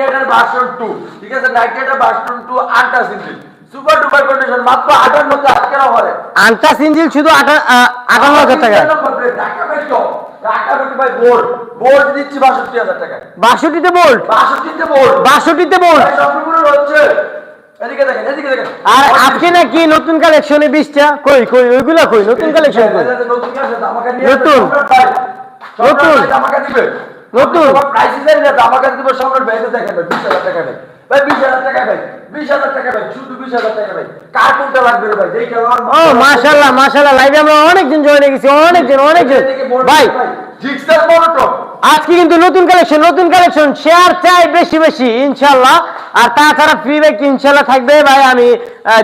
Ninety version two ঠিক আছে? Ninety version two আন্টা সিঙ্গেল সুপার ডুপার কন্ডিশন মাত্র হবে আনটাস ইঞ্জিল শুধু আটান্ন হাজার টাকা। ঢাকা মেট্রো ঢাকা মেট্রো ভাই বোর্ড বোর্ড দিচ্ছি বাষট্টি হাজার টাকায় বাষট্টিতে বোল্ট বাষট্টিতে বোর্ড বাষট্টিতে বোল্ট সবগুলো হচ্ছে এদিকে দেখেন এদিকে দেখেন। আর আজকে নাকি নতুন কালেকশনে বিশটা। কই কই ওইগুলা কই? নতুন কালেকশন নতুন নতুন। নতুন নতুন। আমাকে দিবে। নতুন। না দিবে ভাই বিশ হাজার টাকা ভাই। ভাই বিশ হাজার টাকা ভাই বিশ হাজার টাকা ভাই শুধু বিশ হাজার টাকা ভাই। কার কোনটা লাগবে ভাই? দেখে ও মাশাআল্লাহ মাশাআল্লাহ লাইভে আমরা অনেকজন জয়েন হয়ে গেছি অনেকজন অনেকজন। ভাই। জিক্সার আজকে কিন্তু নতুন কালেকশন নতুন কালেকশন শেয়ার চাই বেশি বেশি ইনশাল্লাহ আর তাছাড়া ফ্রি ইনশাল্লাহ থাকবে ভাই আমি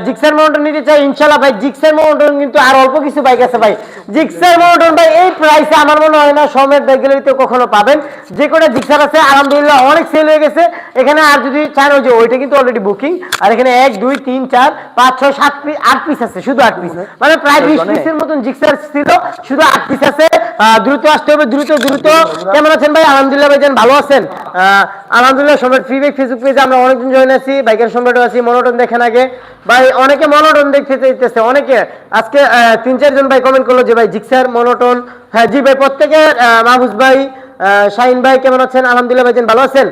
জিক্সার মাউন্টেন নিতে চাই ইনশাল্লাহ ভাই জিক্সার মাউন্টেন কিন্তু আর অল্প কিছু বাইক আছে ভাই। জিক্সার মাউন্টেন ভাই এই প্রাইসে আমার মনে হয় না সমেত ব্যাগ গ্যালারিতে কখনো পাবেন। যে কটা জিক্সার আছে আলহামদুলিল্লাহ অনেক সেল হয়ে গেছে। এখানে আর যদি চান ওই যে ওইটা কিন্তু অলরেডি বুকিং আর এখানে এক দুই তিন চার পাঁচ ছয় সাত পিস আট পিস আছে শুধু আট পিস মানে প্রায় বিশ পিসের মতন জিক্সার ছিল শুধু আট পিস আছে। দ্রুত আসতে হবে দ্রুত দ্রুত। কেমন আছেন ভাই? আলহামদুলিল্লাহ ভাই ভালো আছেন। আলহামদুলিল্লাহ সম্রাট ফ্রি ব্যাগ ফেসবুক পেজে আমরা অনেকজন জয়েন আছি। বাইকের সম্রাটও আছি মনোটন দেখেন আগে। ভাই অনেকে মনোটন দেখতে চাইতেছে অনেকে। আজকে তিন চারজন ভাই কমেন্ট করল যে ভাই জিক্সার মনোটন। হ্যাঁ জি ভাই প্রত্যেকে আহ, মাহফুজ ভাই শাহিন ভাই কেমন আছেন? আলহামদুলিল্লাহ ভাইজান ভালো আছেন।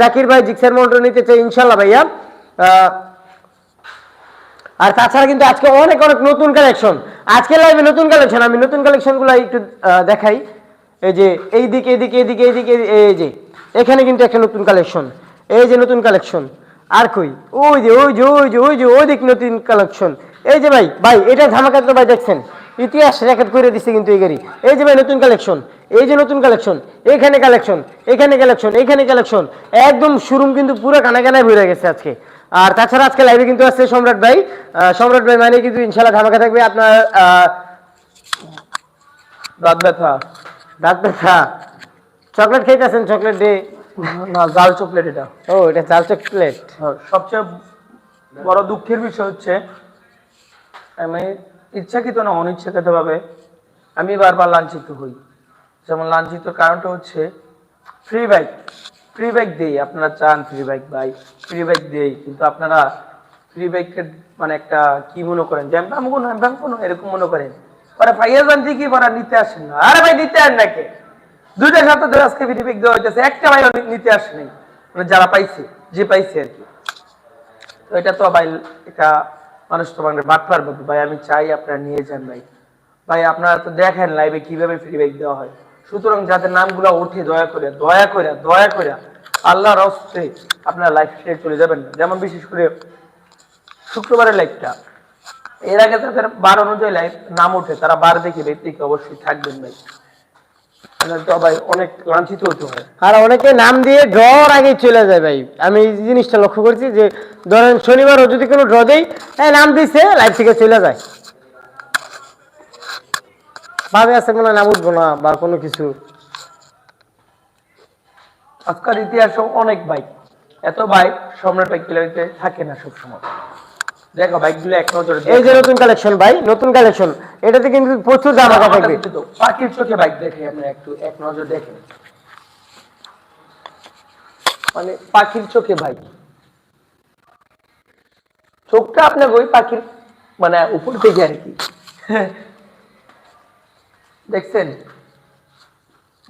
জাকির ভাই জিক্সার মনোটন নিতে চাই ইনশাল্লাহ ভাইয়া। আর তাছাড়া কিন্তু আজকে অনেক অনেক নতুন কালেকশন আজকে লাইভে নতুন কালেকশন আমি নতুন কালেকশনগুলো একটু দেখাই। এই যে, এই দিকে এইদিকে এইদিকে এই যে। এখানে কিন্তু একটা নতুন কালেকশন এই যে নতুন কালেকশন আর কই? ওই যে ওই যে ওই যে ওই যে, ওই দিক নতুন কালেকশন এই যে ভাই ভাই, এটা ধামাকা তো ভাই দেখছেন। ইতিহাস রেকর্ড করে দিচ্ছে কিন্তু এই গাড়ি। এই যে ভাই, নতুন কালেকশন এই যে নতুন কালেকশন এখানে কালেকশন এখানে কালেকশন এখানে কালেকশন একদম শোরুম কিন্তু পুরো কানা কানায় ভরে গেছে আজকে। আর তাছাড়া আজকে লাইভে কিন্তু আছে সম্রাট ভাই। সম্রাট ভাই মানে কিন্তু ইনশাল্লাহ ধামাকা থাকবে। আপনার দাঁত ব্যথা। দাঁত ব্যথা চকলেট খেয়েছেন চকলেট ডে না জাল চকলেট এটা। ও এটা চাল চকলেট। হ্যাঁ, সবচেয়ে বড় দুঃখের বিষয় হচ্ছে আমি ইচ্ছাকৃত না অনিচ্ছাকৃত ভাবে আমি বারবার লাঞ্ছিত হই। যেমন লাঞ্ছিত কারণটা হচ্ছে ফ্রি বাইক ফ্রি বাইক দেই আপনারা চান free bike buy free bike দেই কিন্তু আপনারা ফ্রি বাইকের মানে একটা কি মনে করেন? যে আমি কোনো এরকম মনে করেন। পরে ভাইয়া জানতে কি পরে নিতে আসেন না। আরে ভাই, নিতে আন নাকি? দুইটা সাথে ধরে আজকে ফ্রি দেওয়া হইতেছে। একটা ভাই নিতে আসেনি মানে যারা পাইছে, যে পাইছে আর কি। তো এটা তো ভাই, এটা মানুষ তো মানে বাটপার বলতে ভাই, আমি চাই আপনারা নিয়ে যান ভাই। ভাই, আপনারা তো দেখেন লাইভে কীভাবে ফ্রি ব্যাগ দেওয়া হয়। সুতরাং যাদের নামগুলো ওঠে, দয়া করে দয়া করে দয়া করে আল্লাহর হস্তে আপনারা লাইফ ছেড়ে চলে যাবেন যেমন বিশেষ করে শুক্রবারের লাইভটা এর আগে তাদের বার অনুযায়ী নাম ওঠে তারা বার দেখে ব্যক্তিকে অবশ্যই থাকবেন ভাই। ভাই হয়। আর অনেকে নাম দিয়ে ড্রর আগে চলে যায় ভাই। আমি এই জিনিসটা লক্ষ্য করছি যে ধরেন শনিবারও যদি কোনো ড্র দেই হ্যাঁ নাম দিছে লাইভ থেকে চলে যায়। ভাবে আছে মনে নাম উঠবো না বা কোনো কিছু। আজকাল ইতিহাসে অনেক বাইক এত বাইক সম্রাট থাকে না সবসময়। দেখো বাইকগুলো এক নজরে এই যে নতুন কালেকশন ভাই নতুন কালেকশন এটাতে কিন্তু প্রচুর জামাকা থাকবে পাখির চোখে বাইক দেখে আমরা একটু এক নজর দেখেন মানে পাখির চোখে বাইক চোখটা আপনার ওই পাখির মানে উপর থেকে আর কি। দেখছেন?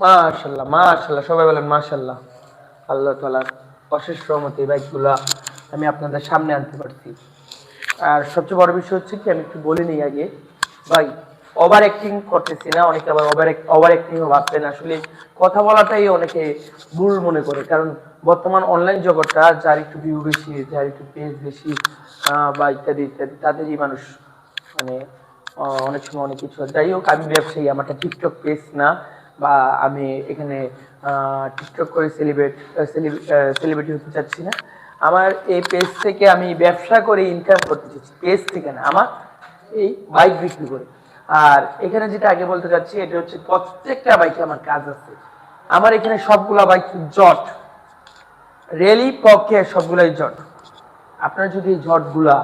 মাশাল্লাহ মাশাল্লাহ সবাই বলেন মাশাল্লাহ। আল্লাহ তালার অশেষ রহমতে এই বাইকগুলা আমি আপনাদের সামনে আনতে পারছি। আর সবচেয়ে বড় বিষয় হচ্ছে কি, আমি একটু বলে নিই আগে। ভাই ওভার অ্যাক্টিং করতেছি না, অনেকে আবার ওভার ওভার অ্যাক্টিংও ভাবতেন। আসলে কথা বলাটাই অনেকে ভুল মনে করে। কারণ বর্তমান অনলাইন জগৎটা, যার একটু ভিউ বেশি, যার একটু পেজ বেশি বা ইত্যাদি ইত্যাদি, তাদেরই মানুষ মানে অনেক সময় অনেক কিছু যাই হোক, আমি ব্যবসায়ী, আমার একটা টিকটক পেজ না, বা আমি এখানে টিকটক করে সেলিব্রেট সেলিব্রিটি হতে চাচ্ছি না। আমার এই পেজ থেকে আমি ব্যবসা করে ইনকাম করতে চাচ্ছি পেজ থেকে না, আমার এই বাইক বিক্রি করে। আর এখানে যেটা আগে বলতে চাচ্ছি এটা হচ্ছে প্রত্যেকটা বাইকে আমার কাজ আছে। আমার এখানে সবগুলা বাইক জট। রেলি পক্ষে সবগুলাই জট। আপনার যদি জটগুলা,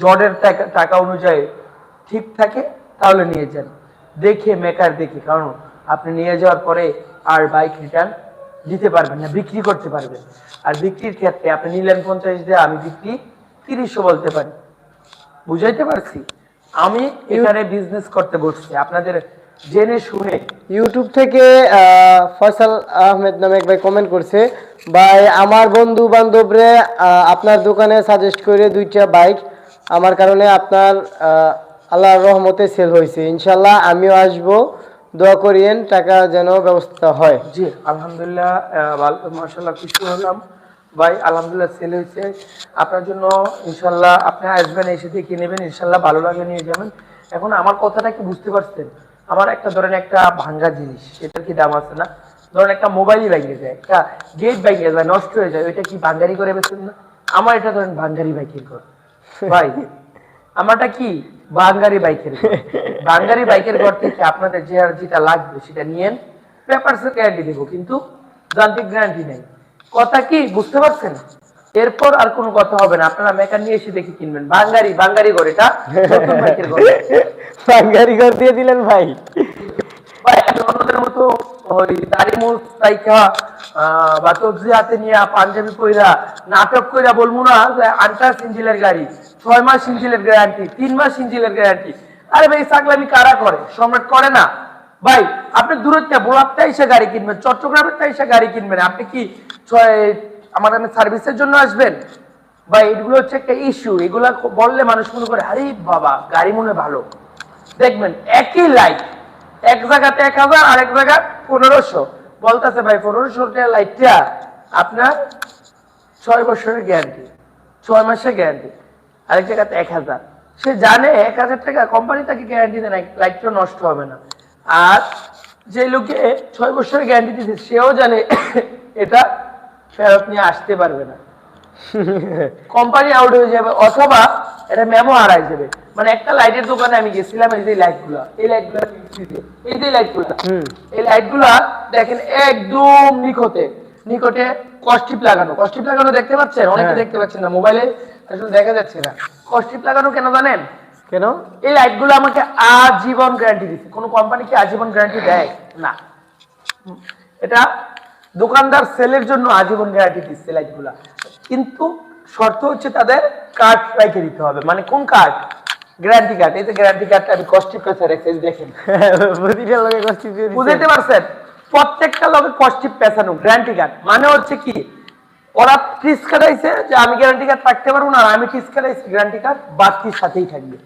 জটের টাকা টাকা অনুযায়ী ঠিক থাকে, তাহলে নিয়ে যান। দেখে মেকার দেখে। কারণ আপনি নিয়ে যাওয়ার পরে আর বাইক রিটার্ন দিতে পারবেন না বিক্রি করতে পারবেন। আর বিক্রির ক্ষেত্রে আপনি নিলেন পঞ্চাশ দিয়ে আমি বিক্রি তিরিশশো বলতে পারি। বুঝাইতে পারছি? আমি এখানে বিজনেস করতে বসছি। আপনাদের জেনে শুনে। ইউটিউব থেকে ফয়সাল আহমেদ নামে এক ভাই কমেন্ট করছে ভাই আমার বন্ধু বান্ধবরে আপনার দোকানে সাজেস্ট করে দুইটা বাইক আমার কারণে আপনার আল্লাহর রহমতে সেল হয়েছে। ইনশাল্লাহ আমিও আসব দোয়া করিয়েন, টাকা যেন ব্যবস্থা হয়। জি, আলহামদুলিল্লাহ মাসাল্লাহ খুশি হলাম। ভাই, আলহামদুলিল্লাহ সেল হয়েছে। আপনার জন্য ইনশাল্লাহ আপনি আসবেন, এসে দেখে নেবেন ইনশাল্লাহ ভালো লাগে, নিয়ে যাবেন। এখন আমার কথাটা কি বুঝতে পারছেন? আমার একটা ধরেন একটা ভাঙ্গা জিনিস, এটার কি দাম আছে না? ধরেন একটা মোবাইলই ভেঙে যায়, একটা গেট ভেঙে যায়, নষ্ট হয়ে যায়, ওইটা কি ভাঙ্গারি করে বেছেন না? আমার এটা ধরেন ভাঙ্গারি বাইকের ঘর ভাই, আমারটা কি বাঙ্গারি বাইকের বাঙ্গারি বাইকের ঘর থেকে আপনাদের যে আর যেটা লাগবে সেটা নিয়েন পেপারসের গ্যারান্টি দেবো কিন্তু যান্ত্রিক গ্যারান্টি নেই। কথা কি? বুঝতে পারছেন? এরপর আর কোনো কথা হবে না। আপনারা মেকার নিয়ে এসে দেখে কিনবেন। বাঙ্গারি বাঙ্গারি ঘর এটা। বাঙ্গারি ঘর দিয়ে দিলেন ভাই। ভাই অন্যদের মতো ওই বা নিয়ে পাঞ্জাবি কইরা নাটক কইরা বলব না যে আন্টাস ইঞ্জিলের গাড়ি, ছয় মাস ইঞ্জিলের গ্যারান্টি তিন মাস ইঞ্জিলের গ্যারান্টি আরে ভাই কারা করে? সম্রাট করে না। ভাই, আপনি গাড়ি কিনবেন চট্টগ্রামেরটা এসে গাড়ি কিনবেন। আপনি কি এখানে সার্ভিসের জন্য আসবেন? ভাই, এগুলো হচ্ছে একটা ইস্যু এগুলা বললে মানুষ মনে করে, আরে বাবা, গাড়ি মনে ভালো। দেখবেন, একই লাইট এক জায়গাতে এক হাজার আর এক জায়গা পনেরোশো। বলতেছে ভাই পনেরোশো টাকা লাইটটা আপনার ছয় বছরের গ্যারান্টি, ছয় মাসের গ্যারান্টি, আরেক জায়গাতে এক হাজার। সে জানে এক হাজার টাকা, কোম্পানি তাকে গ্যারান্টি দেয় লাইটটা নষ্ট হবে না। আর যে লোকে ছয় বছরের গ্যারান্টি দিচ্ছে সেও জানে এটা ফেরত নিয়ে আসতে পারবে না। কোম্পানি আউট হয়ে যাবে অথবা এটা মেমো হারাই যাবে। মানে একটা লাইটের দোকানে আমি গেছিলাম এই যে লাইটগুলা এই লাইটগুলা এই যে লাইটগুলা এই লাইটগুলা দেখেন একদম নিকটে নিকটে কস্টিপ লাগানো। কস্টিপ লাগানো দেখতে পাচ্ছেন? অনেকে হ্যাঁ। দেখতে পাচ্ছেন না মোবাইলে আসলে দেখা যাচ্ছে না। কস্টিপ লাগানো কেন জানেন? কেন? এই লাইটগুলো আমাকে আজীবন গ্যারান্টি দিচ্ছে। কোনো কোম্পানি কি আজীবন গ্যারান্টি দেয়? না। এটা দোকানদার সেলের জন্য আজীবন গ্যারান্টি দিচ্ছে লাইটগুলা কিন্তু শর্ত হচ্ছে তাদের কার্ড রাইখে দিতে হবে। মানে কোন কার্ড গ্যারান্টি কার্ড এই যে গ্যারান্টি কার্ডটা আমি কস্টিপ পেছে রেখে দেখেন। প্রতিটা লোকে দিচ্ছে। বুঝতে পারছেন? প্রত্যেকটা লোকে কস্টিপ পেছানো গ্যারান্টি কার্ড মানে হচ্ছে কি ওরা টিস কাটাইছে যে আমি গ্যারান্টি কার্ড থাকতে পারব না আর আমি টিস কাটাইছি গ্যারান্টি কার্ড বাড়তির সাথেই থাকবে।